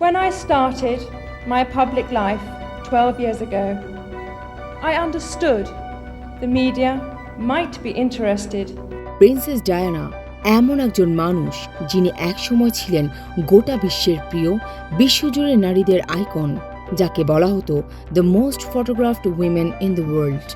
When I started my public life 12 years ago, I understood the media might be interested. Princess Diana এমন একজন মানুষ যিনি একসময় ছিলেন গোটা বিশ্বের প্রিয় বিশ্বজুড়ে নারীদের আইকন যাকে বলা হতো the most photographed women in the world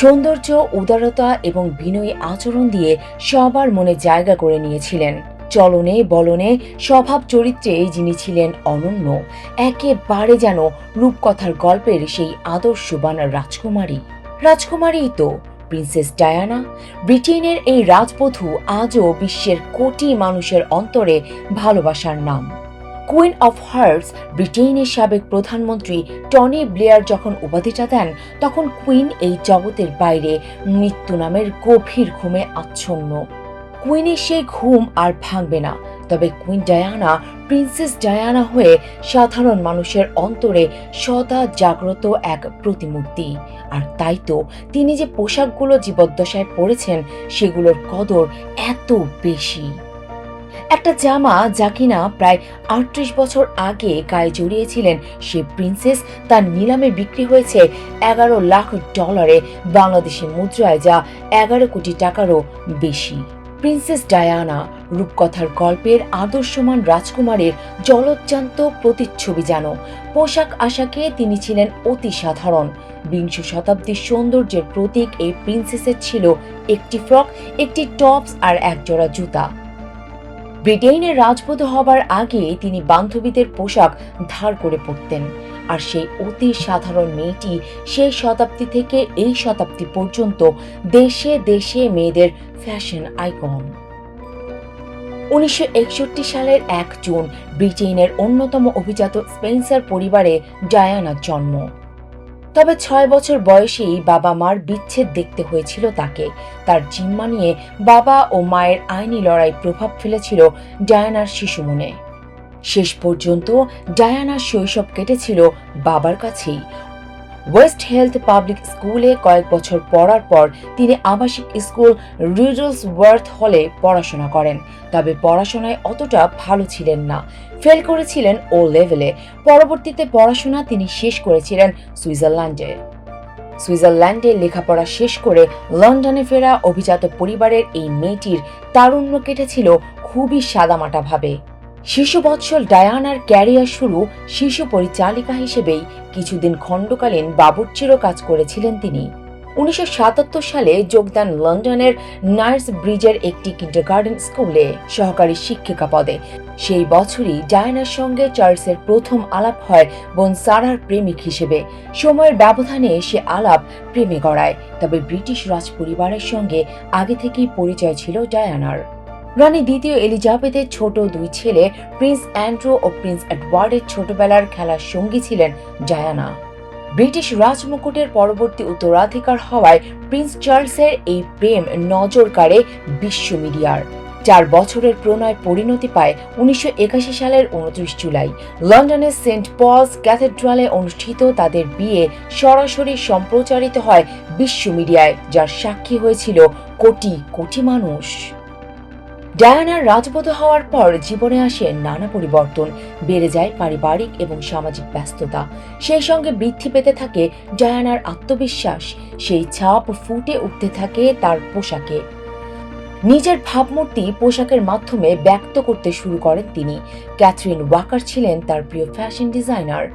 সৌন্দর্য উদারতা এবং বিনয়ী আচরণ দিয়ে সবার মনে জায়গা করে নিয়েছিলেন। চলনে, বলনে, স্বভাব চরিত্রে যিনি ছিলেন অনন্য। একেবারে যেন রূপকথার গল্পের সেই আদর্শ আদর্শবান রাজকুমারী। রাজকুমারীই তো প্রিন্সেস ডায়ানা। ব্রিটেনের এই রাজবধূ আজও বিশ্বের কোটি মানুষের অন্তরে ভালোবাসার নাম। কুইন অফ হার্টস ব্রিটেনের সাবেক প্রধানমন্ত্রী টনি ব্লেয়ার যখন উপাধিটা দেন, তখন কুইন এই জগতের বাইরে মৃত্যু নামের গভীর ঘুমে আচ্ছন্ন। কুইনের সেই ঘুম আর ভাঙবে না। তবে কুইন ডায়ানা, প্রিন্সেস ডায়ানা হয়ে সাধারণ মানুষের অন্তরে সদা জাগ্রত এক প্রতিমূর্তি। আর তাই তো তিনি যে পোশাকগুলো জীবদ্দশায় পরেছেন, সেগুলোর কদর এত বেশি। একটা জামা যা কিনা প্রায় আটত্রিশ বছর আগে গায়ে জড়িয়েছিলেন সে প্রিন্সেস, তার নিলামে বিক্রি হয়েছে এগারো লাখ ডলারে বাংলাদেশি মুদ্রায়, যা এগারো কোটি টাকারও বেশি। প্রিন্সেস ডায়ানা রূপকথার গল্পের আদর্শমান রাজকুমারের জলজ্জান্ত প্রতিচ্ছবি যেন। পোশাক আশাকে তিনি ছিলেন অতি সাধারণ। বিংশ শতাব্দীর সৌন্দর্যের প্রতীক এই প্রিন্সেসের ছিল একটি ফ্রক, একটি টপস আর একজোড়া জুতা। ব্রিটেনের রাজবধূ হবার আগে তিনি বান্ধবীদের পোশাক ধার করে পরতেন। আর সেই অতি সাধারণ মেয়েটি সেই শতাব্দী থেকে এই শতাব্দী পর্যন্ত দেশে দেশে মেয়েদের ফ্যাশন আইকন উনিশশো একষট্টি সালের এক জুন ব্রিটেনের অন্যতম অভিজাত স্পেন্সার পরিবারে ডায়ানার জন্ম। তবে ছয় বছর বয়সেই বাবা মার বিচ্ছেদ দেখতে হয়েছিল তাকে। তার জিম্মা নিয়ে বাবা ও মায়ের আইনি লড়াই প্রভাব ফেলেছিল ডায়ানার শিশু মনে। শেষ পর্যন্ত ডায়ানার শৈশব কেটেছিল বাবার কাছেই। ওয়েস্ট হেলথ পাবলিক স্কুলে কয়েক বছর পড়ার পর তিনি আবাসিক স্কুল রিডলস ওয়ার্থ হলে পড়াশোনা করেন, তবে পড়াশোনায় অতটা ভালো ছিলেন না। ফেল করেছিলেন ও লেভেলে। পরবর্তীতে পড়াশোনা তিনি শেষ করেছিলেন সুইজারল্যান্ডে। সুইজারল্যান্ডে লেখাপড়া শেষ করে লন্ডনে ফেরা অভিজাত পরিবারের এই মেয়েটির তারুণ্য কেটেছিল খুবই সাদামাটাভাবে শিশু বৎসল ডায়ানার ক্যারিয়ার শুরু শিশু পরিচালিকা হিসেবেই কিছুদিন খণ্ডকালীন বাবুর্চিরও কাজ করেছিলেন তিনি। উনিশশো সাতাত্তর সালে যোগদান লন্ডনের নার্স ব্রিজের একটি কিন্ডারগার্ডেন স্কুলে সহকারী শিক্ষিকা পদে। সেই বছরই ডায়ানার সঙ্গে চার্লসের প্রথম আলাপ হয় বোন সারার প্রেমিক হিসেবে। সময়ের ব্যবধানে সে আলাপ প্রেমে গড়ায়, তবে ব্রিটিশ রাজ পরিবারের সঙ্গে আগে থেকেই পরিচয় ছিল ডায়ানার। রানী দ্বিতীয় এলিজাবেথের ছোট দুই ছেলে, প্রিন্স অ্যান্ড্রু ও প্রিন্স এডওয়ার্ডের ছোটবেলার খেলার সঙ্গী ছিলেন জায়ানা। ব্রিটিশ রাজমুকুটের পরবর্তী উত্তরাধিকার হওয়ায় প্রিন্স চার্লসের এই প্রেম নজর কাড়ে বিশ্ব মিডিয়ার। চার বছরের প্রণয় পরিণতি পায় উনিশশো একাশি সালের উনত্রিশ জুলাই। লন্ডনের সেন্ট পলস ক্যাথেড্রালে অনুষ্ঠিত তাদের বিয়ে সরাসরি সম্প্রচারিত হয় বিশ্ব মিডিয়ায়, যার সাক্ষী হয়েছিল কোটি কোটি মানুষ। ডায়ানার রাজবধ হওয়ার পর জীবনে আসে নানা পরিবর্তন। বেড়ে যায় পারিবারিক এবং সামাজিক ব্যস্ততা। সেই সঙ্গে বৃদ্ধি পেতে থাকে ডায়ানার আত্মবিশ্বাস। সেই ছাপ ফুটে উঠতে থাকে তার পোশাকে। নিজের ভাবমূর্তি পোশাকের মাধ্যমে ব্যক্ত করতে শুরু করেন তিনি। ক্যাথরিন ওয়াকার ছিলেন তার প্রিয় ফ্যাশন ডিজাইনার।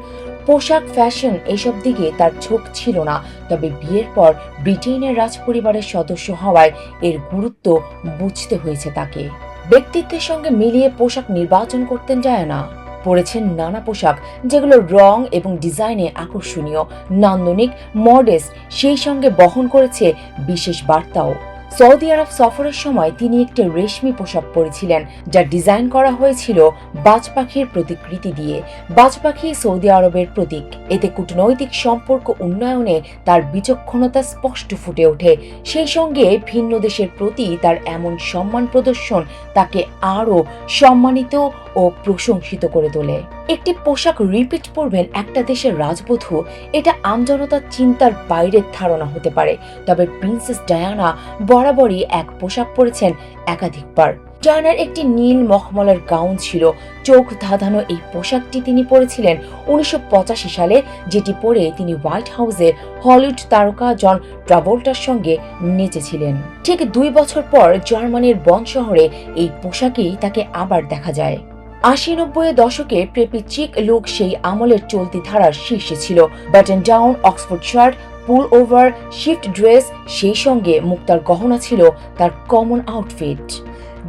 পোশাক, ফ্যাশন এসব দিকে তার ঝোঁক ছিল না, তবে বিয়ের পর ব্রিটেনের রাজপরিবারের সদস্য হওয়ায় এর গুরুত্ব বুঝতে হয়েছে তাকে। ব্যক্তিত্বের সঙ্গে মিলিয়ে পোশাক নির্বাচন করতেন যায় না পরেছেন নানা পোশাক, যেগুলো রং এবং ডিজাইনে আকর্ষণীয়। নান্দনিক, মডেস্ট, সেই সঙ্গে বহন করেছে বিশেষ বার্তাও। সৌদি আরব সফরের সময় তিনি একটি রেশমি পোশাক পরেছিলেন, যা ডিজাইন করা হয়েছিল বাজ পাখির প্রতিকৃতি দিয়ে। বাজ পাখি সৌদি আরবের প্রতীক। এতে কূটনৈতিক সম্পর্ক উন্নয়নে তার বিচক্ষণতা স্পষ্ট ফুটে ওঠে। সেই সঙ্গে ভিন্ন দেশের প্রতি তার এমন সম্মান প্রদর্শন তাকে আরও সম্মানিত ও প্রশংসিত করে তোলে। একটি পোশাক রিপিট পরবেন একটা দেশের রাজবধূ, এটা আমজনতার চিন্তার বাইরের ধারণা হতে পারে। তবে প্রিন্সেস ডায়ানা বরাবরই এক পোশাক পরেছেন একাধিকবার। ডায়ানার একটি নীল মখমলের গাউন ছিল। চোখ ধাঁধানো এই পোশাকটি তিনি পরেছিলেন উনিশশো পঁচাশি সালে, যেটি পরে তিনি হোয়াইট হাউসে হলিউড তারকা জন ট্রাভোল্টার সঙ্গে নেচেছিলেন। ঠিক দুই বছর পর জার্মানির বন শহরে এই পোশাকেই তাকে আবার দেখা যায়। আশি নব্বই দশকে প্রেপি চিক লুক সেই আমলের চলতি ধারার শীর্ষে ছিল। Button down Oxford shirt pullover shift dress সেই সঙ্গে মুক্তার গহনা ছিল তার কমন আউটফিট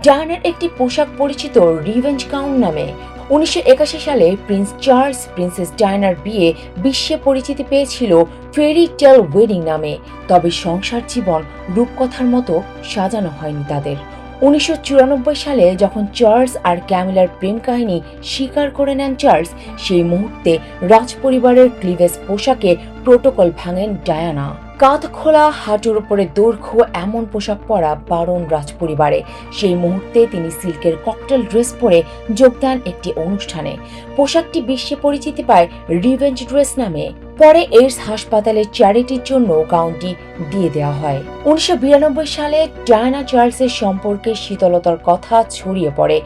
ডায়ানার একটি পোশাক পরিচিত রিভেঞ্জ গাউন নামে। উনিশশো একাশি সালে প্রিন্স চার্লস প্রিন্সেস ডায়নার বিয়ে বিশ্বে পরিচিতি পেয়েছিল ফেরি টেল ওয়েডিং নামে। তবে সংসার জীবন রূপকথার মতো সাজানো হয়নি তাদের। উনিশশো চুরানব্বই সালে যখন চার্লস আর ক্যামিলার প্রেম কাহিনী স্বীকার করে নেন চার্লস, সেই মুহূর্তে রাজপরিবারের ক্লিভেজ পোশাকে প্রোটোকল ভাঙেন ডায়ানা। কাঁধ খোলা, হাঁটুর উপরে দৈর্ঘ্য, এমন পোশাক পরা বারণ রাজপরিবারে। সেই মুহূর্তে তিনি সিল্কের ককটেল ড্রেস পরে যোগ দেন একটি অনুষ্ঠানে। পোশাকটি বিশ্বে পরিচিতি পায় রিভেঞ্জ ড্রেস নামে। পরে এইডস হাসপাতালের চ্যারিটির জন্য গাউনটি দিয়ে দেওয়া হয়। উনিশশো বিরানব্বই সালে ডায়ানা চার্লসের সম্পর্কে শীতলতার কথা ছড়িয়ে পড়ে।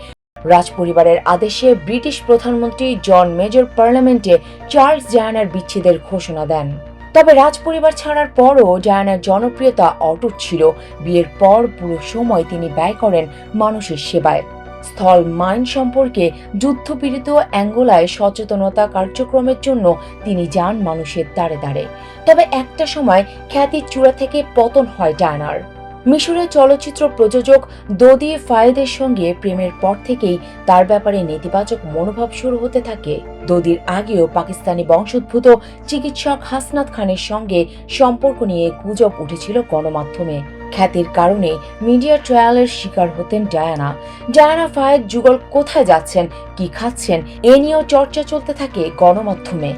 রাজপরিবারের আদেশে ব্রিটিশ প্রধানমন্ত্রী জন মেজর পার্লামেন্টে চার্লস ডায়ানার বিচ্ছেদের ঘোষণা দেন। তবে রাজপরিবার ছাড়ার পরও ডায়ানার জনপ্রিয়তা অটুট ছিল। বিয়ের পর পুরো সময় তিনি ব্যয় করেন মানুষের সেবায়। স্থল মাইন সম্পর্কে যুদ্ধপীড়িত অ্যাঙ্গোলায় সচেতনতা কার্যক্রমের জন্য তিনি যান মানুষের দ্বারে দ্বারে। তবে একটা সময় খ্যাতির চূড়া থেকে পতন হয় ডায়ানার। মিশরের চলচ্চিত্র প্রযোজক দোদি ফায়েদের সঙ্গে প্রেমের পর থেকেই তার ব্যাপারে নেতিবাচক মনোভাব শুরু হতে থাকে। দোদির আগেও পাকিস্তানি বংশোদ্ভূত চিকিৎসক হাসনাত খানের সঙ্গে সম্পর্ক নিয়ে গুজব উঠেছিল গণমাধ্যমে। খ্যাতির কারণে মিডিয়া ট্রায়ালের শিকার হতেন ডায়ানা। ডায়ানা ফায়েদ যুগল কোথায় যাচ্ছেন, কি খাচ্ছেন, এ নিয়েও চর্চা চলতে থাকে গণমাধ্যমে।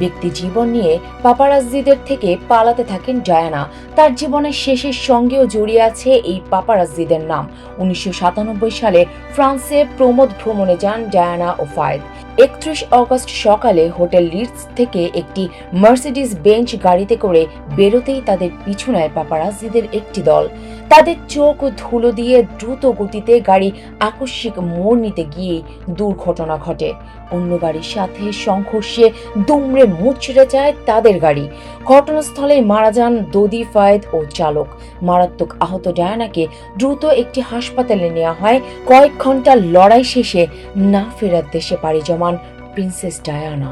ব্যক্তি জীবন নিয়ে পাপারাজ্জিদের থেকে পালাতে থাকেন ডায়ানা। তার জীবনের শেষের সঙ্গেও জড়িয়ে আছে এই পাপারাজ্জিদের নাম। উনিশশো সাতানব্বই সালে ফ্রান্সে প্রমোদ ভ্রমণে যান ডায়ানা ও ফায়েদ একত্রিশ অগস্ট সকালে হোটেল লিডস থেকে একটি মার্সিডিজ বেঞ্চ গাড়িতে করে বেরোতেই তাদের পিছু নেয় পাপারাজ্জিদের একটি দল। তাদের চোখ ধুলো দিয়ে দ্রুত গতিতে গাড়ি আকস্মিক মোড় নিতে গিয়ে দুর্ঘটনা ঘটে। অন্য গাড়ির সাথে সংঘর্ষে দুমড়ে মুচড়ে যায় তাদের গাড়ি। ঘটনাস্থলে মারা যান দদি, ফায়েদ ও চালক। মারাত্মক আহত ডায়ানাকে দ্রুত একটি হাসপাতালে নেওয়া হয়। কয়েক ঘণ্টার লড়াই শেষে না ফেরার দেশে পাড়ি জমান প্রিন্সেস ডায়ানা।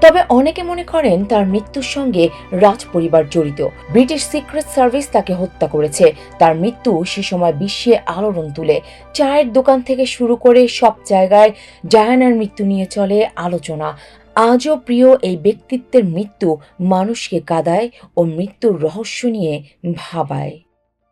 তবে অনেকে মনে করেন তার মৃত্যুর সঙ্গে রাজপরিবার জড়িত। ব্রিটিশ সিক্রেট সার্ভিস তাকে হত্যা করেছে। তার মৃত্যু সে সময় বিশ্বে আলোড়ন তুলে। চায়ের দোকান থেকে শুরু করে সব জায়গায় ডায়ানার মৃত্যু নিয়ে চলে আলোচনা। আজও প্রিয় এই ব্যক্তিত্বের মৃত্যু মানুষকে কাঁদায় ও মৃত্যুর রহস্য নিয়ে ভাবায়।